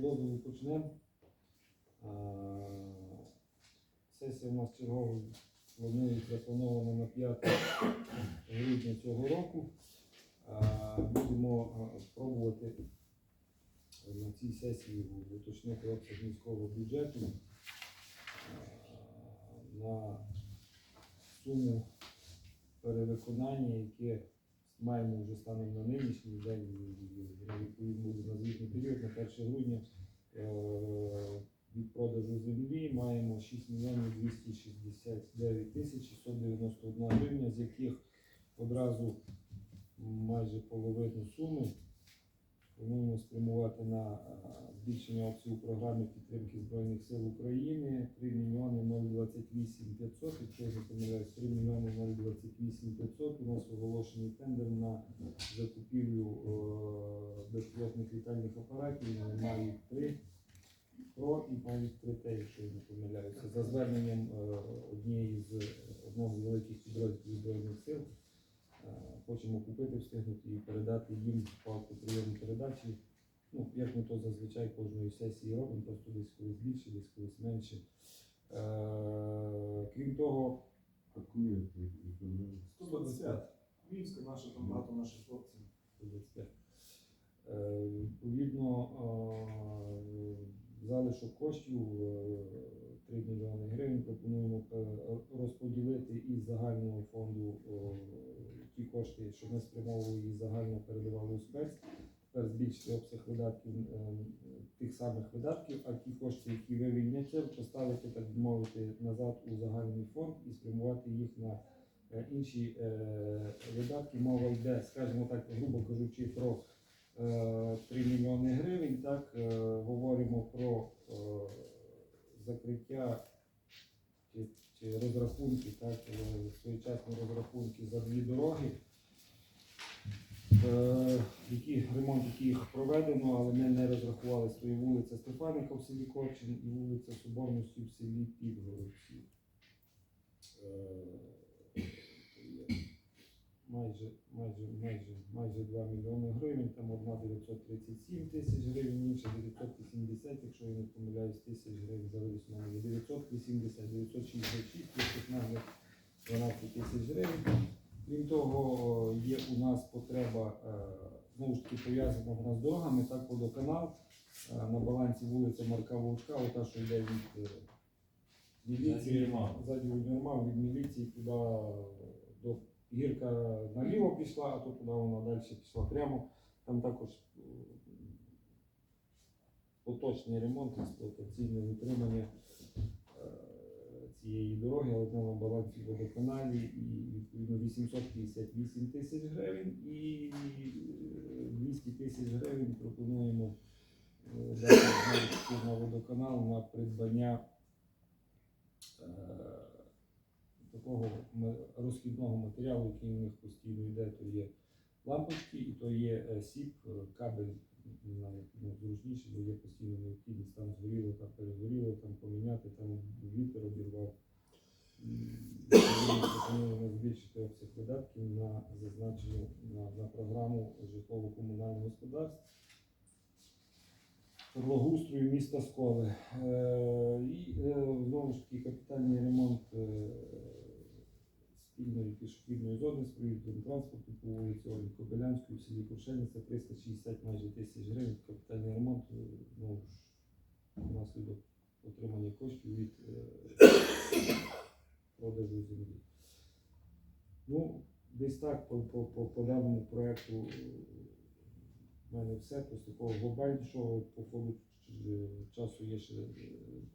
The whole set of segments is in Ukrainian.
дозволу почнемо. Сесія у нас чергова планується запланована на 5 грудня цього року. Будемо а, пробувати на цій сесії уточнити обсяг міського бюджету на суму перевиконання, яке маємо вже станом на нинішній день, відповідно буде на звітний період, на 1 грудня е, від продажу землі маємо 6 мільйонів 269 тисяч 691 гривня, з яких одразу майже половину суми плануємо спрямувати на е, збільшення обсягу програми підтримки Збройних сил України 3 мільйони 028 500, якщо я помиляюсь, 3 мільйони 028 500. У нас оголошений тендер на закупівлю е, безпілотних літальних апаратів на Mavic 3 Pro і Mavic 3T, якщо я не помиляюся, за зверненням е, однієї з одного з великих підрозділів Збройних сил. Е, Хочемо купити, встигнути і передати їм палку прийому передачі. Ну, як ми то зазвичай кожної сесії робимо, просто десь колись більше, десь колись менше. Е, крім того, Какую? 125. Львівська наша, там багато наших хлопців. 125. Е, Відповідно, е, залишок коштів е, 3 мільйони гривень пропонуємо е, розподілити із загального фонду е, ті кошти, що ми спрямовували із загального передавали у спец. Тепер збільшити обсяг видатків е, тих самих видатків, а ті кошти, які вивільняться, поставити, так мовити, назад у загальний фонд і спрямувати їх на е, інші е, видатки. Мова йде, скажімо так, грубо кажучи, про е, 3 мільйони гривень. Так говоримо про закриття чи, чи розрахунки, так, своєчасні розрахунки за дві дороги. Е, які ремонт яких проведено, але ми не розрахували свої вулиця Стефаника в селі Корчин і вулиця Соборності в селі Підгородці. Е, майже, майже, майже, майже 2 мільйони гривень, там одна 937 тисяч гривень, інша 980, якщо я не помиляюсь, тисяч гривень у мене 980, 966, плюс нагляд 12 тисяч гривень. Крім того, є у нас потреба, е, знову ж таки пов'язана вона з дорогами, так водоканал. Е, на балансі вулиця Марка Вовчка, ота, що йде від е, міліції, універмагу, від міліції туди до гірка наліво пішла, а то туди вона далі пішла прямо. Там також е, поточний ремонт, експлуатаційне утримання е, цієї дороги, але вона на балансі водоканалі і відповідно 858 тисяч гривень і е, 200 тисяч гривень пропонуємо е, дати на водоканал на придбання е, такого розхідного матеріалу, який у них постійно йде, то є лампочки і то є е, сіп, е, кабель, не ну, зручніше, бо є постійно необхідність, там згоріло, там перегоріло, там поміняти, там вітер обірвав. Пропонуємо збільшити обсяг видатків на зазначену на, на програму житлово-комунального господарства. Благоустрою міста Сколи. Е, і знову ж таки капітальний ремонт спільної пішохідної зони з проїздом транспорту по вулиці Ольги Кобилянської в селі Кушениця 360 майже тисяч гривень. Капітальний ремонт е, ж внаслідок отримання коштів від е, продажу землі. Ну, десь так по, по, по, по даному проекту в мене все. Просто такого глобальнішого по ходу е, часу є ще е,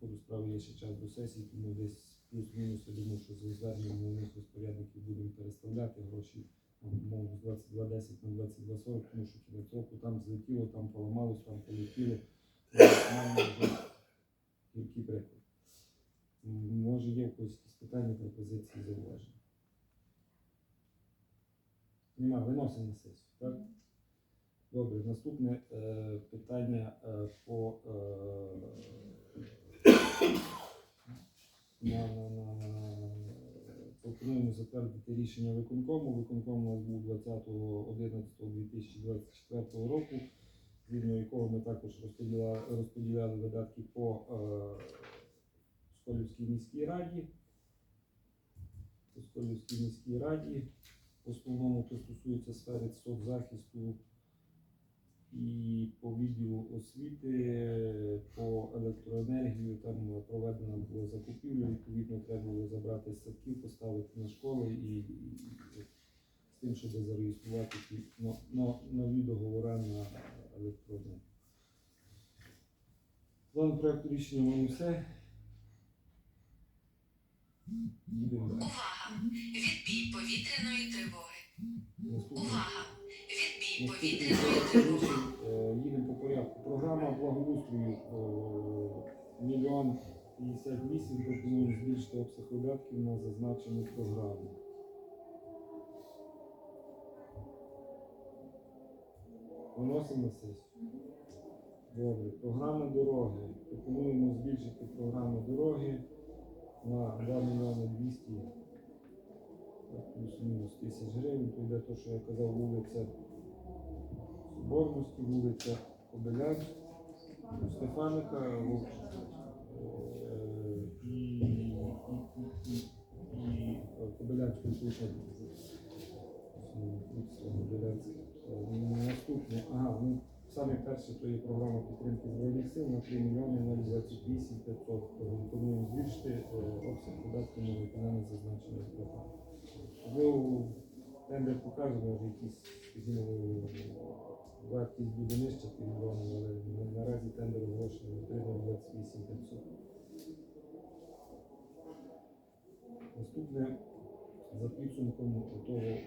по ходу справи є ще час до сесії, тому десь плюс-мінус я думаю, що за зверненням головних розпорядників будемо переставляти гроші умовно, з 22.10 на 22.40, тому що кінець року там злетіло, там поламалось, там полетіло. Вже приклади. Може є якісь питання, пропозиції, зауваження? Нема, виносимо на сесію, так? Добре, наступне е, питання е, по е, на, на, на, пропонуємо затвердити рішення виконкому. Виконком у нас був 20.11.2024 року. згідно якого ми також розподіляли, розподіляли видатки по е, Сколівській міській раді. По Сколівській міській раді. В основному то стосується сфери соцзахисту і по відділу освіти, по електроенергію там проведена була закупівля, відповідно треба було забрати з садків, поставити на школи і, з тим, щоб зареєструвати но- но- нові договори на електроенергію. План проекту рішення в мене все. Увага! Відбій повітряної тривоги. Увага! Відбій повітряної тривоги. Програма благоустрою е, мільйон 58 пропонуємо збільшити обсяг видатків на зазначену програму. Виносимо сесію. Добре. Програма дороги. Пропонуємо збільшити програму дороги на 2 мільйони 200 плюс-мінус тисяч гривень. То йде те, що я казав, вулиця Соборності, вулиця Кобилян, Стефаника, е, і, е, Кобилянської. Наступне, ага, ну саме перше, то є програма підтримки Збройних сил на 3 мільйони 028 500. Пропонуємо збільшити е, обсяг податків на виконання зазначеної програми. Можливо, тендер покаже, може якісь, скажімо, вартість буде нижча півмільйона, але наразі тендер оголошений 3 28 500. Наступне за підсумком того е,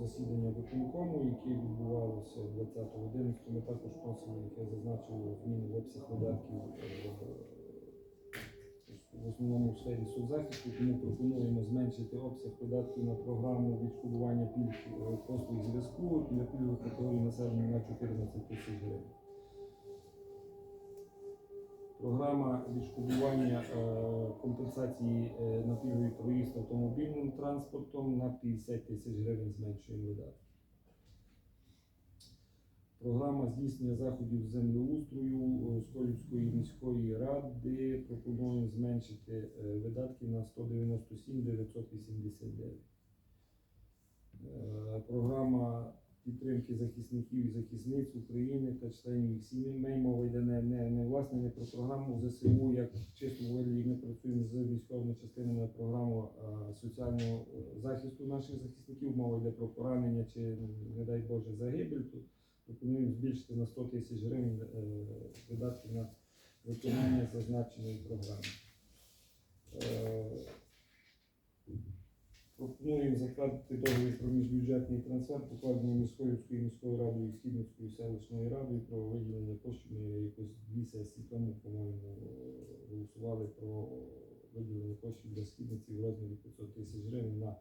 засідання виконкому, яке відбувалося 20.11, ми також просили, як я зазначив, зміни в обсяг видатків е, в основному в сфері соцзахисту, тому пропонуємо зменшити обсяг видатків на програму відшкодування пільг е, послуг зв'язку для пільгових категорій населення на 14 тисяч гривень. Програма відшкодування е, компенсації е, на пільговий проїзд автомобільним транспортом на 50 тисяч гривень зменшуємо видатки. Програма здійснення заходів землеустрою е, Сколівської міської ради пропонуємо зменшити е, видатки на 197 989. Е, Програма підтримки захисників і захисниць України та членів їх сімей. Мова йде не, не, не власне не про програму ЗСУ, як в чистому вигляді ми працюємо з військовими частинами програму соціального захисту наших захисників. Мова йде про поранення чи, не дай Боже, загибель. Пропонуємо збільшити на 100 тисяч гривень е, видатки на виконання зазначеної програми. Е, Пропонуємо затвердити договір про міжбюджетний трансфер, покладений міською міською радою Східницькою селищною радою про виділення коштів. Ми якось дві сесії тому, по-моєму, голосували про виділення коштів для східниці в розмірі 500 тисяч гривень на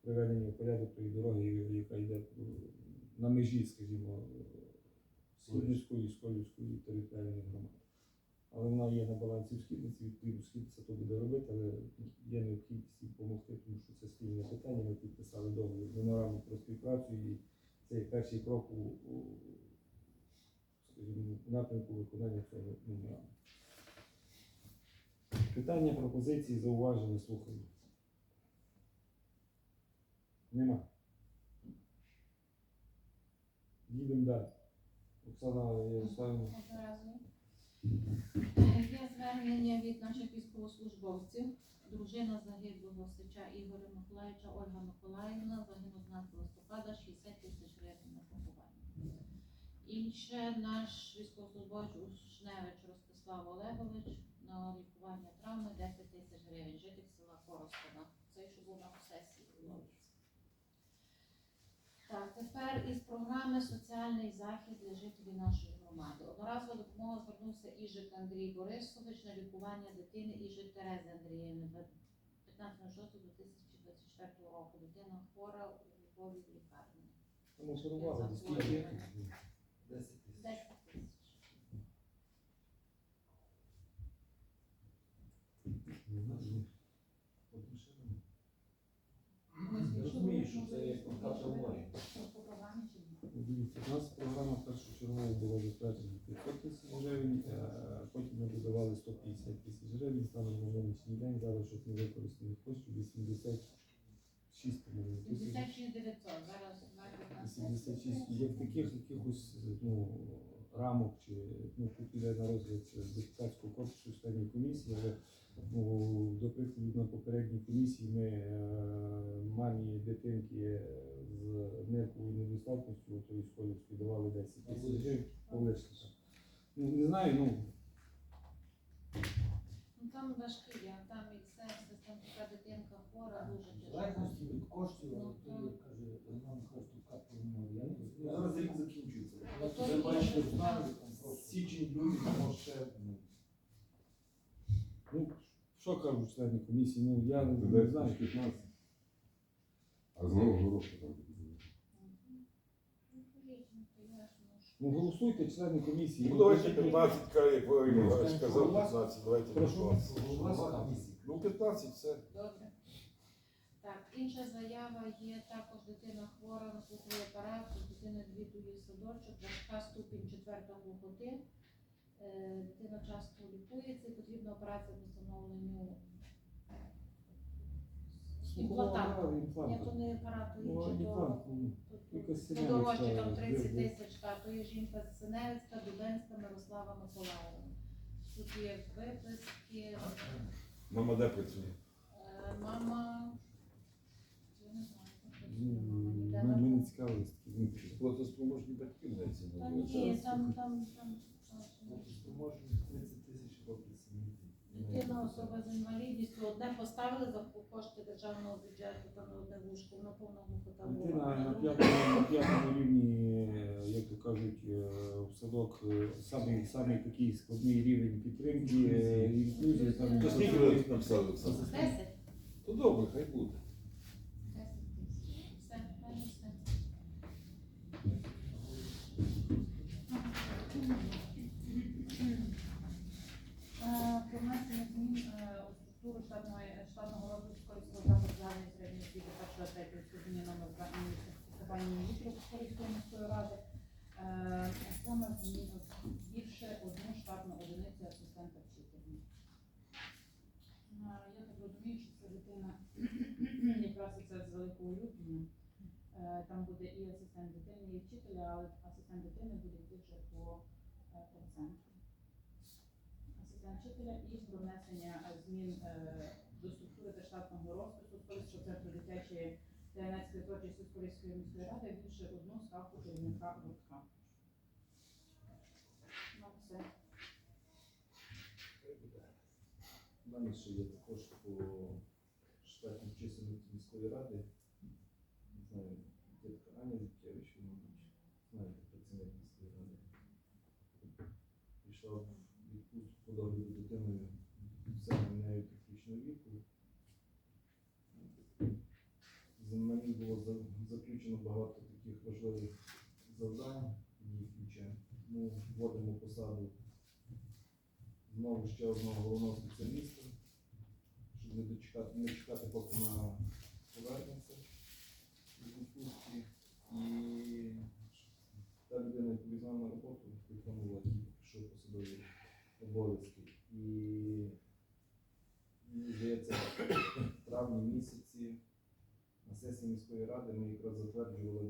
приведення в порядок тої дороги, яка йде на межі, скажімо, Східницької і територіальної громади. Але вона є на балансі в східниці, відповідно східниця то буде робити, але є необхідність допомогти, тому що це спільне питання. Ми підписали договір меморандум про співпрацю і це перший крок у скажімо, напрямку виконання цього меморандуму. Питання, пропозиції, зауваження, слухання. Нема. Їдемо далі. Оксана Ярославівна. Є звернення від наших військовослужбовців. Дружина загиблого сича Ігоря Миколаївича Ольга Миколаївна загинув 12 листопада 60 тисяч гривень на поховання. Інше наш військовослужбовець Ушневич Ростислав Олегович на лікування травми 10 тисяч гривень. Житель села Коростена. Це що був на сесії. Так, тепер із програми соціальний захист для жителів нашої громади. Одноразова допомога звернувся Іжик Андрій Борисович на лікування дитини Іжик Терези Андріївни 15.06.2024 року. Дитина хвора у Львові в лікарні. Ми шарували, скільки? 10 тисяч. 10 тисяч. Я розумію, що це є контакт онлайн. По програмі чи ні? Дивіться, у нас програма першочергово була затверджена 500 тисяч гривень, е, потім ми додавали 150 тисяч гривень, станом на нинішній день зараз щось не використаних коштів 86 по-моєму, тисяч. 56 900, зараз на 86. Є в таких якихось ну, рамок чи ну, тут іде на розгляд депутатського корпусу членів комісії, але до прикладу на попередній комісії ми е, мамі дитинки з нирковою недостатністю то Ісколівської давали 10 тисяч гривень полишника. Ну, не знаю, ну Ну там важкі, є, там і серце, там така дитинка хвора, дуже тяжка. Залежності від коштів, але Ну, то то- є, каже, Роман Хрестов капельно, я не Ну. Зараз рік закінчується. Я є бачите, просто. Січень, лютий, тому ще ну, Ну, що кажуть члени комісії? Ну я не Туди знаю. 15. А з нового року там. Ну. Ну голосуйте, члени комісії. Ну, давайте 15, каже, як Валерій сказав, 15, давайте Прошу. 15. Ну, 15, все. Добре. Так, інша заява є також дитина хвора на слуховий апарат, дитина відвідує садочок, важка ступінь четвертої глухоти. Е, Дитина часто лікується і потрібна операція по встановленню імплантанту. Ні, то не апарату, Ну, інший, то імплант, ну, там 30 де- де- тисяч, та, то є жінка з Синевицька, Дубенська, Мирослава Миколаївна. Тут є виписки, Мама де працює? Е, Мама, я не знаю, як Ну, працює мама, ніде таким. Платоспроможні батьки мається Та ні, там, там, там, дитина особа з інвалідністю, одне поставили за кошти державного бюджету, там на одне вушко, воно глухота. Дитина на Ну, п'ятому, на п'ятому рівні, е, як то кажуть, е, в садок е, самий, самий такий складний рівень підтримки, інклюзії. Там, То скільки ви написали, Олександр? 10? То добре, хай буде. 10 тисяч. Все, далі все. Е, Про внесення змін е, у структуру штатної, штатного розвитку Корейського закладу загальної середньої освіти першого третього ступеня номер 2 Вітру Корейської міської ради. Саме більше одну штатну одиницю асистента вчителя. Е, Я так розумію, що це дитина якраз це з великого лютня. Е, Там буде і асистент дитини, і вчителя, але асистент дитини буде йти вже по е, проценту. Асистент вчителя і про внесення е, змін до структури та штатного розпису Скорівського центру дитячої та юнацької творчості Скорівської міської ради більше одну ставку керівника гуртка. Ну, все. У мене ще є також по штатній чисельності міської ради. Не знаю, дітка Аня Зіткевич, мабуть, знаєте, працівник міської ради. Пішла в відпустку по догляду дитиною все нею критичного віку. За нами було заключено багато таких важливих завдань ключем. Ми вводимо посаду знову ще одного головного спеціаліста, щоб не дочекати, не чекати, поки вона повернеться з відпустки. І та людина, яка візьме на роботу, виконувала що посадові обов'язки. І мені здається, травні місяці на сесії міської ради ми якраз затверджували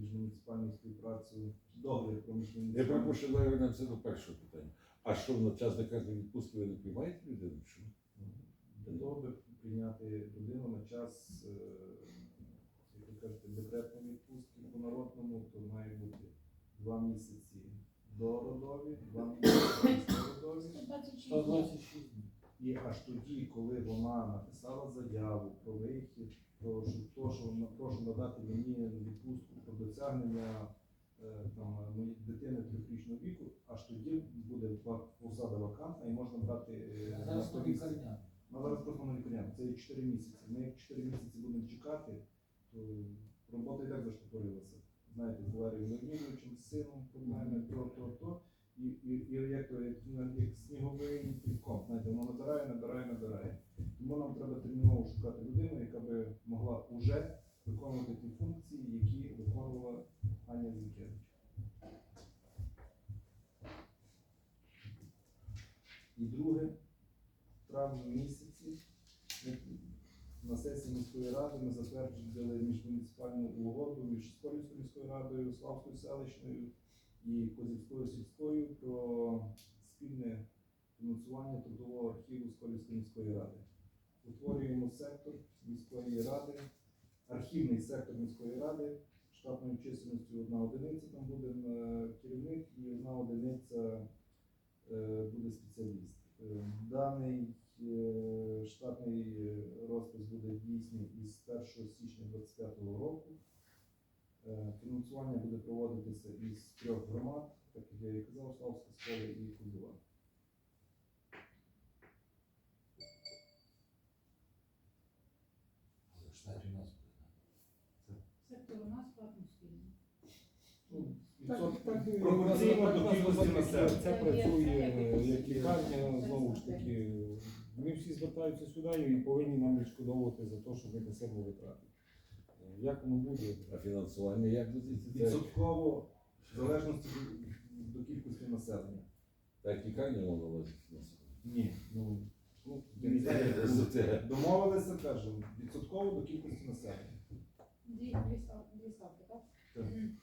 міжмуніципальну співпрацю договір про Я міжмуніципальну перепрошую, давай вернемося до першого питання. А що на час наказу відпустки ви не приймаєте людину? чи Що? Для того, аби прийняти людину на час, е, як ви кажете, декретної відпустки по народному, то має бути два місяці дородові, два місяці післяродові. 126 днів. 126 днів. І аж тоді, коли вона написала заяву про вихід, про що- то, що прошу надати мені відпустку про досягнення е, там моєї дитини трьохрічного віку, аж тоді буде посада вакантна і можна брати е, на 100 місяців. Ну, зараз просто на лікарня. Це є 4 місяці. Ми як 4 місяці будемо чекати, то робота і так заштопорилася. Знаєте, з Валерієм Леонідовичем, з сином проблеми, то, то, то і, і, як, то, як, ну, сніговий півком, знаєте, воно набирає, набирає, набирає. Тому нам треба терміново шукати людину, яка би могла вже виконувати ті функції, які виконувала Аня Зінкевич. І друге, в травні місяці на сесії міської ради ми затвердили міжмуніципальну угоду між Сколівською міською радою, Славською селищною і Козівською сільською про спільне фінансування трудового архіву Сколівської міської ради. Утворюємо сектор міської ради, архівний сектор міської ради, штатною чисельністю одна одиниця, там буде е, керівник і одна одиниця е, буде спеціаліст. Е, Даний штатний розпис буде дійсний із 1 січня 2025 року. Е, Фінансування буде проводитися із трьох громад, так як я і казав, Славська школа і Кузова. Штаті у нас Сектор у нас платно спільно. Так, відсот- так, пропорційно до кількості населення. Це працює е, як лікарня, знову ж таки. Ми всі звертаються сюди і повинні нам відшкодовувати за те, що ми несемо витрати. Як воно буде? А фінансування як буде? Відсотково в залежності до кількості населення. так тікання воно належить населення. Ні, ну, ну домовилися, кажу, відсотково до кількості населення. Дві, дві, став- дві ставки, так? Так. Мгм.